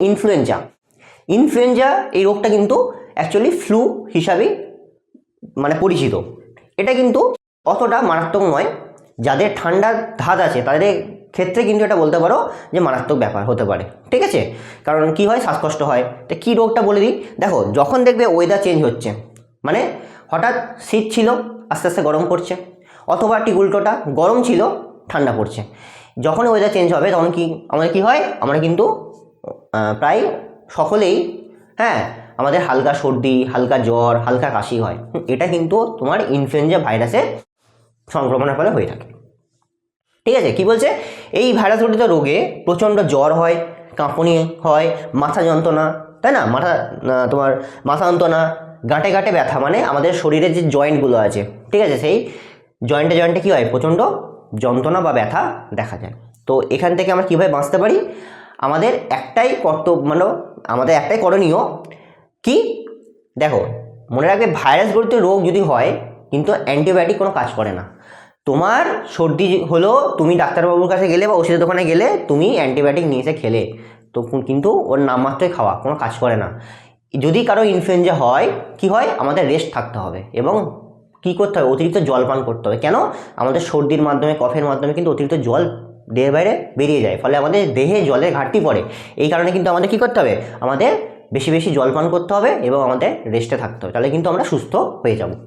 Influenza influenza এই রোগটা কিন্তু অ্যাকচুয়ালি ফ্লু হিসাবেই মানে পরিচিত। এটা কিন্তু অতটা মারাত্মক নয়। যাদের ঠান্ডার ধাত আছে, তাদের ক্ষেত্রে কিন্তু এটা বলতে পারো যে মারাত্মক ব্যাপার হতে পারে। ঠিক আছে? কারণ কি হয়? শ্বাসকষ্ট হয়। তো কী রোগটা বলে দিই? দেখো, যখন দেখবে ওয়েদার চেঞ্জ হচ্ছে মানে হঠাৎ শীত ছিল, আস্তে আস্তে গরম পড়ছে, অথবা ঠিক উল্টোটা, গরম ছিল, ঠান্ডা পড়ছে। যখন ওয়েদার চেঞ্জ হবে, তখন কি, আমাদের কি হয়? আমরা কিন্তু প্রায় সকলেই হ্যাঁ আমাদের হালকা সর্দি, হালকা জ্বর, হালকা কাশি হয়। এটা কিন্তু তোমার ইনফ্লুয়েঞ্জা ভাইরাসের সংক্রমণের ফলে হয়ে থাকে। ঠিক আছে? কি বলছে? এই ভাইরাস ঘটিত রোগে প্রচণ্ড জ্বর হয়, কাঁপুনি হয়, মাথা যন্ত্রণা, তাই না? মাথা তোমার মাথা যন্ত্রণা, গাঁটে গাঁটে ব্যথা মানে আমাদের শরীরের যে জয়েন্টগুলো আছে, ঠিক আছে? সেই জয়েন্টে জয়েন্টে কী হয়? প্রচণ্ড যন্ত্রণা বা ব্যথা দেখা যায়। তো এখান থেকে আমরা কীভাবে বাঁচতে পারি? আমাদের একটাই কর্তব্য মানে আমাদের একটাই করণীয় কি? দেখো, মনে রাখবে ভাইরাস গঠিত রোগ যদি হয়, কিন্তু অ্যান্টিবায়োটিক কোনো কাজ করে না। তোমার সর্দি হলো, তুমি ডাক্তারবাবুর কাছে গেলে বা ওষুধের দোকানে গেলে তুমি অ্যান্টিবায়োটিক নিয়ে এসে খেলে। তো কিন্তু ওর নামমাত্রই খাওয়া, কোনো কাজ করে না। যদি কারও ইনফ্লুয়েঞ্জা হয়, কি হয়? আমাদের রেস্ট থাকতে হবে এবং কি করতে হবে? অতিরিক্ত জল পান করতে হবে। কেন? আমাদের সর্দির মাধ্যমে, কফের মাধ্যমে কিন্তু অতিরিক্ত জল দেহের বাইরে বেরিয়ে যায়। ফলে আমাদের দেহে জলের ঘাটতি পড়ে। এই কারণে কিন্তু আমাদের কী করতে হবে? আমাদের বেশি বেশি জল পান করতে হবে এবং আমাদের রেস্টে থাকতে হবে। তাহলে কিন্তু আমরা সুস্থ হয়ে যাব।